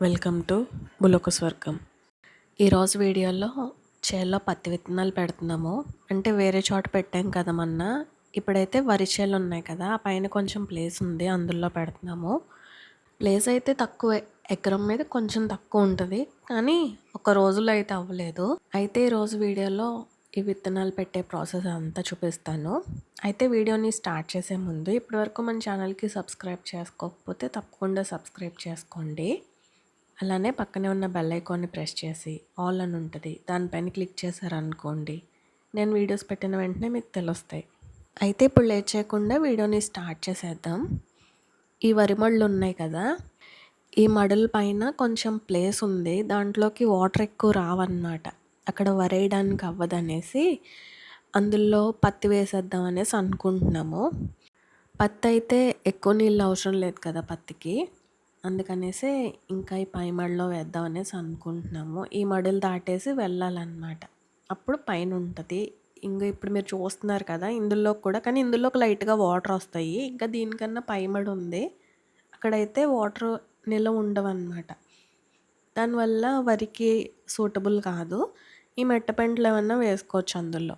Welcome to బులొక స్వర్గం. ఈరోజు వీడియోలో చేల్లో పత్తి విత్తనాలు పెడుతున్నాము. అంటే వేరే చోట పెట్టాం కదా మొన్న. ఇప్పుడైతే వరి చేలు ఉన్నాయి కదా ఆ పైన కొంచెం ప్లేస్ ఉంది అందులో పెడుతున్నాము. ప్లేస్ అయితే తక్కువే ఎకరం మీద కొంచెం తక్కువ ఉంటుంది. కానీ ఒక రోజులో అయితే అవ్వలేదు. అయితే ఈరోజు వీడియోలో ఈ విత్తనాలు పెట్టే ప్రాసెస్ అంతా చూపిస్తాను. అయితే వీడియోని స్టార్ట్ చేసే ముందు ఇప్పటివరకు మన ఛానల్కి సబ్స్క్రైబ్ చేసుకోకపోతే తప్పకుండా సబ్స్క్రైబ్ చేసుకోండి. అలానే పక్కనే ఉన్న బెల్ ఐకాన్ని ప్రెస్ చేసి ఆల్ అని ఉంటుంది. దానిపైన క్లిక్ చేశారనుకోండి నేను వీడియోస్ పెట్టిన వెంటనే మీకు తెలుస్తాయి. అయితే ఇప్పుడు లేట్ చేయకుండా వీడియోని స్టార్ట్ చేసేద్దాం. ఈ వరి మడులు ఉన్నాయి కదా ఈ మడుల పైన కొంచెం ప్లేస్ ఉంది. దాంట్లోకి వాటర్ ఎక్కువ రావన్నమాట. అక్కడ వరేయడానికి అవ్వదనేసి అందులో పత్తి వేసేద్దాం అనేసి అనుకుంటున్నాము. పత్తి అయితే ఎక్కువ నీళ్ళు అవసరం లేదు కదా పత్తికి. అందుకనేసి ఇంకా ఈ పై మడిలో వేద్దాం అనేసి అనుకుంటున్నాము. ఈ మడులు దాటేసి వెళ్ళాలన్నమాట. అప్పుడు పైన ఉంటుంది ఇంకా ఇప్పుడు మీరు చూస్తున్నారు కదా ఇందులో కూడా కానీ ఇందులోకి లైట్గా వాటర్ వస్తాయి. ఇంకా దీనికన్నా పై మడి ఉంది. అక్కడైతే వాటర్ నిల్వ ఉండవు అనమాట దానివల్ల వరికి సూటబుల్ కాదు. ఈ మెట్టపెంటలు ఏమన్నా వేసుకోవచ్చు అందులో.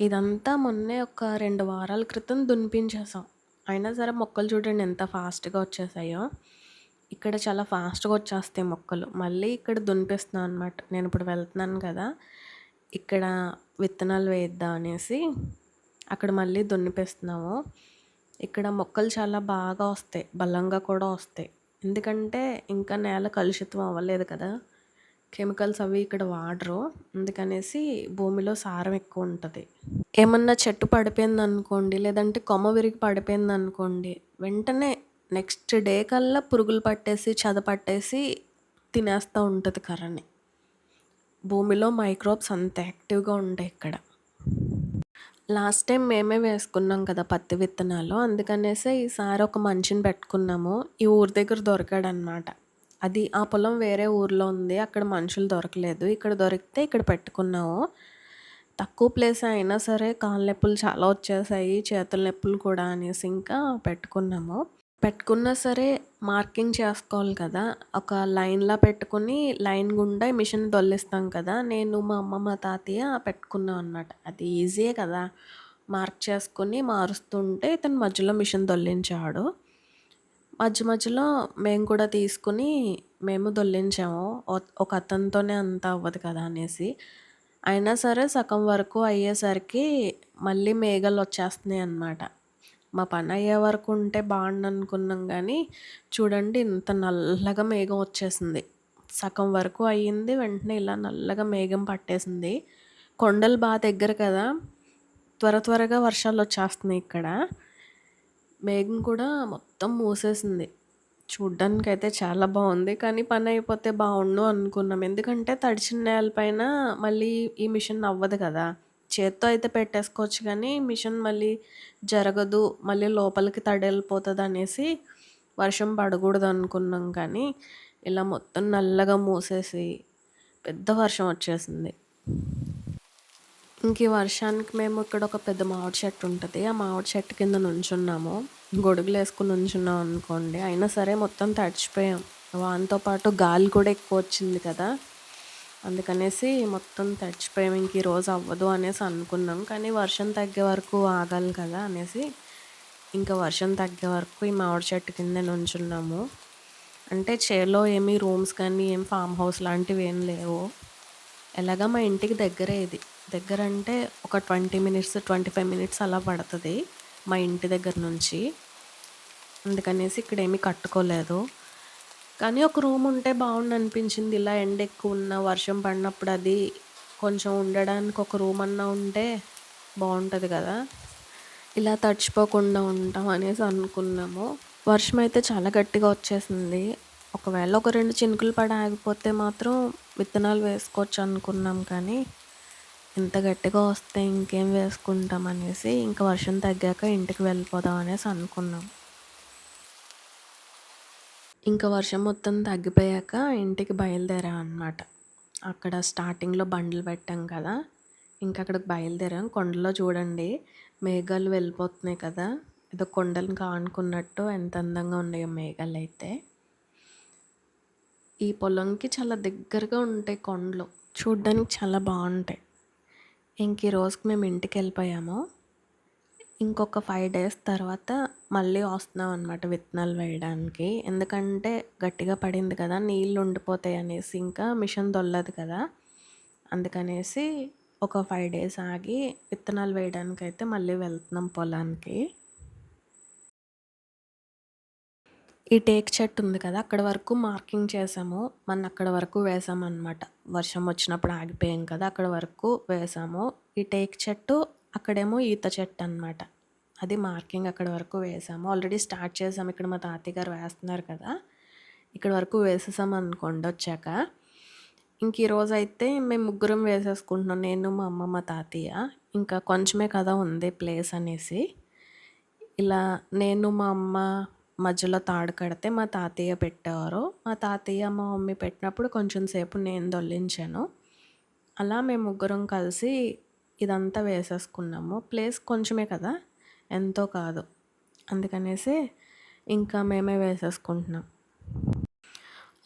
ఇదంతా మొన్నే ఒక రెండు వారాల క్రితం దునిపించేసాం. అయినా సరే మొక్కలు చూడండి ఎంత ఫాస్ట్గా వచ్చేసాయో. ఇక్కడ చాలా ఫాస్ట్గా వచ్చేస్తాయి మొక్కలు. మళ్ళీ ఇక్కడ దునిపిస్తున్నాను అనమాట నేను ఇప్పుడు వెళ్తున్నాను కదా. ఇక్కడ విత్తనాలు వేద్దాం అనేసి అక్కడ మళ్ళీ దున్నిపిస్తున్నాము. ఇక్కడ మొక్కలు చాలా బాగా వస్తాయి. బలంగా కూడా వస్తాయి. ఎందుకంటే ఇంకా నేల కలుషితం అవ్వలేదు కదా. కెమికల్స్ అవి ఇక్కడ వాడరు. అందుకనేసి భూమిలో సారం ఎక్కువ ఉంటుంది. ఏమన్నా చెట్టు పడిపోయింది అనుకోండి లేదంటే కొమ్మ విరిగి పడిపోయింది అనుకోండి వెంటనే నెక్స్ట్ డే కల్లా పురుగులు పట్టేసి చద పట్టేసి తినేస్తూ ఉంటుంది కర్రని. భూమిలో మైక్రోబ్స్ అంత యాక్టివ్గా ఉంటాయి ఇక్కడ. లాస్ట్ టైం మేమే వేసుకున్నాం కదా పత్తి విత్తనాలు అందుకనేసి ఈసారి ఒక మనిషిని పెట్టుకున్నాము. ఈ ఊరి దగ్గర దొరికాడనమాట. అది ఆ పొలం వేరే ఊర్లో ఉంది అక్కడ మనుషులు దొరకలేదు. ఇక్కడ దొరికితే ఇక్కడ పెట్టుకున్నాము తక్కువ ప్లేస్ అయినా సరే కాళ్ళ నొప్పులు చాలా వచ్చేసాయి చేతుల నొప్పులు కూడా అనేసి ఇంకా పెట్టుకున్నాము. పెట్టుకున్నా సరే మార్కింగ్ చేసుకోవాలి కదా. ఒక లైన్లా పెట్టుకుని లైన్ గుండా మిషన్ దొల్లిస్తాం కదా. నేను మా అమ్మ మా తాతయ్య పెట్టుకున్నాం అనమాట అది ఈజీయే కదా. మార్క్ చేసుకుని మారుస్తుంటే ఇతను మధ్యలో మిషన్ దొల్లించాడు మధ్య మధ్యలో మేము కూడా తీసుకుని మేము దొల్లించాము. ఒక అతనితోనే అంత అవ్వదు కదా అనేసి. అయినా సరే సగం వరకు అయ్యేసరికి మళ్ళీ మేఘాలు వచ్చేస్తున్నాయి అన్నమాట. మా పని అయ్యే వరకు ఉంటే బాగుండు అనుకున్నాం కానీ చూడండి ఇంత నల్లగా మేఘం వచ్చేసింది. సగం వరకు అయ్యింది వెంటనే ఇలా నల్లగా మేఘం పట్టేసింది. కొండలు బాగా దగ్గర కదా. త్వర త్వరగా వర్షాలు వచ్చేస్తున్నాయి ఇక్కడ. మేఘం కూడా మొత్తం మూసేసింది. చూడ్డానికి అయితే చాలా బాగుంది. కానీ పని అయిపోతే బాగుండు అనుకున్నాం. ఎందుకంటే తడిచిన నేలపైన మళ్ళీ ఈ మిషన్ అవ్వదు కదా. చేత్తో అయితే పెట్టేసుకోవచ్చు కానీ మిషన్ మళ్ళీ జరగదు. మళ్ళీ లోపలికి తడెళ్ళిపోతుంది అనేసి వర్షం పడకూడదు అనుకున్నాం. కానీ ఇలా మొత్తం నల్లగా మూసేసి పెద్ద వర్షం వచ్చేసింది. ఇంక ఈ వర్షానికి మేము ఇక్కడ ఒక పెద్ద మామిడి చెట్టు ఉంటుంది. ఆ మామిడి చెట్టు కింద నుంచున్నాము. గొడుగులు వేసుకుని నుంచున్నాం అనుకోండి. అయినా సరే మొత్తం తడిచిపోయాం. వానితో పాటు గాలి కూడా ఎక్కువ వచ్చింది కదా. అందుకనేసి మొత్తం తడిచిపోయాం. ఇంక ఈరోజు అవ్వదు అనేసి అనుకున్నాం. కానీ వర్షం తగ్గే వరకు ఆగాలి కదా అనేసి ఇంకా వర్షం తగ్గే వరకు ఈ మామిడి చెట్టు కింద నుంచున్నాము. అంటే చేలో ఏమీ రూమ్స్ కానీ ఏం ఫామ్ హౌస్ లాంటివి ఏం లేవు. ఎలాగా మా ఇంటికి దగ్గరే ఇది. దగ్గర అంటే ఒక twenty minutes twenty five minutes అలా పడుతుంది మా ఇంటి దగ్గర నుంచి. అందుకనేసి ఇక్కడ ఏమీ కట్టుకోలేదు. కానీ ఒక రూమ్ ఉంటే బాగుండు అనిపించింది ఇలా ఎండ ఎక్కువ ఉన్న వర్షం పడినప్పుడు అది కొంచెం ఉండడానికి ఒక రూమ్ అన్నా ఉంటే బాగుంటుంది కదా. ఇలా తడిచిపోకుండా ఉంటాం అనేసి అనుకున్నాము. వర్షం అయితే చాలా గట్టిగా వచ్చేసింది. ఒకవేళ ఒక రెండు చినుకులు పడి ఆగిపోతే మాత్రం విత్తనాలు వేసుకోవచ్చు అనుకున్నాం కానీ ఇంత గట్టిగా వస్తే ఇంకేం వేసుకుంటాం అనేసి ఇంకా వర్షం తగ్గాక ఇంటికి వెళ్ళిపోదాం అనేసి అనుకున్నాం. ఇంకా వర్షం మొత్తం తగ్గిపోయాక ఇంటికి బయలుదేరాం అనమాట అక్కడ స్టార్టింగ్లో బండ్లు పెట్టాం కదా ఇంకా అక్కడికి బయలుదేరాం. కొండలో చూడండి మేఘాలు వెళ్ళిపోతున్నాయి కదా. ఏదో కొండలను కానుకున్నట్టు ఎంత అందంగా ఉన్నాయో మేఘాలు అయితే ఈ పొలంకి చాలా దగ్గరగా ఉంటాయి కొండలు. చూడ్డానికి చాలా బాగుంటాయి. ఇంక ఈ రోజుకి మేము ఇంటికి వెళ్ళిపోయాము. ఇంకొక ఫైవ్ డేస్ తర్వాత మళ్ళీ వస్తున్నాం అనమాట విత్తనాలు వేయడానికి. ఎందుకంటే గట్టిగా పడింది కదా నీళ్ళు ఉండిపోతాయి అనేసి ఇంకా మిషన్ దొల్లదు కదా. అందుకనేసి ఒక ఫైవ్ డేస్ ఆగి విత్తనాలు వేయడానికి అయితే మళ్ళీ వెళ్తున్నాం పొలానికి. ఈ టేక్ చెట్టు ఉంది కదా అక్కడ వరకు మార్కింగ్ చేసాము. మన అక్కడ వరకు వేసాము అనమాట వర్షం వచ్చినప్పుడు ఆగిపోయాం కదా అక్కడ వరకు వేసాము. ఈ టేక్ చెట్టు అక్కడేమో ఈత చెట్టు అనమాట అది మార్కింగ్ అక్కడ వరకు వేసాము. ఆల్రెడీ స్టార్ట్ చేసాము. ఇక్కడ మా తాతయ్య గారు వేస్తున్నారు కదా ఇక్కడ వరకు వేసేసాము అనుకోండి వచ్చాక. ఇంక ఈరోజు అయితే మేము ముగ్గురం వేసేసుకుంటున్నాం. నేను మా అమ్మ మా తాతయ్య. ఇంకా కొంచెమే కదా ఉంది ప్లేస్ అనేసి. ఇలా నేను మా అమ్మ మధ్యలో తాడు కడితే మా తాతయ్య పెట్టేవారు. మా తాతయ్య మా మమ్మీ పెట్టినప్పుడు కొంచెం సేపు నేను దొల్లించాను. అలా మేము ముగ్గురం కలిసి ఇదంతా వేసేసుకున్నాము. ప్లేస్ కొంచెమే కదా ఎంతో కాదు. అందుకనేసి ఇంకా మేమే వేసేసుకుంటున్నాం.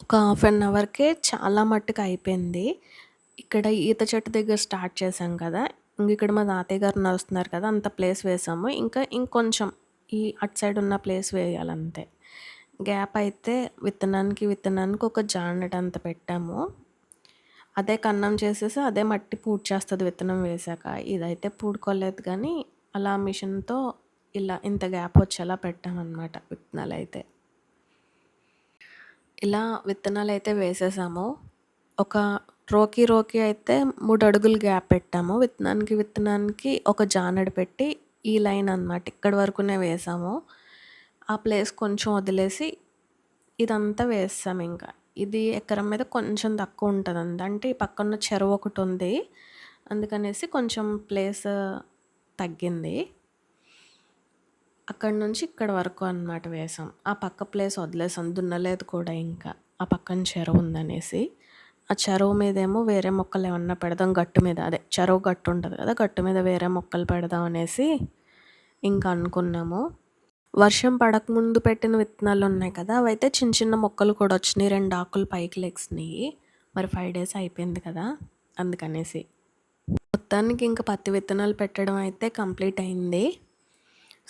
ఒక హాఫ్ అన్ అవర్కే చాలా మట్టుకు అయిపోయింది. ఇక్కడ ఈత చెట్టు దగ్గర స్టార్ట్ చేసాం కదా ఇంక ఇక్కడ మా తాతయ్య గారు నడుస్తున్నారు కదా అంత ప్లేస్ వేసాము. ఇంకా ఇంకొంచెం ఈ అటు సైడ్ ఉన్న ప్లేస్ వేయాలంతే. గ్యాప్ అయితే విత్తనానికి విత్తనానికి ఒక జానెట్ అంత పెట్టాము. అదే కన్నం చేసేసి అదే మట్టి పూడ్ చేస్తుంది విత్తనం వేసాక ఇదైతే పూడుకోలేదు కానీ అలా మిషన్తో ఇలా ఇంత గ్యాప్ వచ్చేలా పెట్టామన్నమాట విత్తనాలు అయితే ఇలా విత్తనాలు అయితే వేసేసాము. ఒక రోకి రోకి అయితే మూడు అడుగులు గ్యాప్ పెట్టాము. విత్తనానికి విత్తనానికి ఒక జానడి పెట్టి ఈ లైన్ అనమాట ఇక్కడి వరకునే వేసాము. ఆ ప్లేస్ కొంచెం వదిలేసి ఇదంతా వేస్తాం ఇంకా. ఇది ఎకరం మీద కొంచెం తక్కువ ఉంటుంది అంటే ఈ పక్కన చెరువు ఒకటి ఉంది. అందుకనేసి కొంచెం ప్లేస్ తగ్గింది. అక్కడ నుంచి ఇక్కడ వరకు అనమాట వేసాం. ఆ పక్క ప్లేస్ వదిలేసాం. దున్నలేదు కూడా ఇంకా. ఆ పక్కన చెరువు ఉందనేసి. ఆ చెరువు మీదేమో వేరే మొక్కలు ఏమన్నా పెడదాం గట్టు మీద. అదే చెరువు గట్టు ఉంటుంది కదా గట్టు మీద వేరే మొక్కలు పెడదాం అనేసి ఇంకా అనుకున్నాము. వర్షం పడకముందు పెట్టిన విత్తనాలు ఉన్నాయి కదా అవైతే చిన్న చిన్న మొక్కలు కూడా వచ్చినాయి. రెండు ఆకులు పైకి లెగ్సినాయి మరి ఫైవ్ డేస్ అయిపోయింది కదా అందుకనేసి. మొత్తానికి ఇంకా పత్తి విత్తనాలు పెట్టడం అయితే కంప్లీట్ అయింది.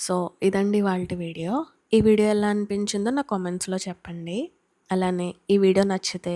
సో ఇదండి వాళ్ళ వీడియో. ఈ వీడియో ఎలా అనిపించిందో నా కామెంట్స్లో చెప్పండి. అలానే ఈ వీడియో నచ్చితే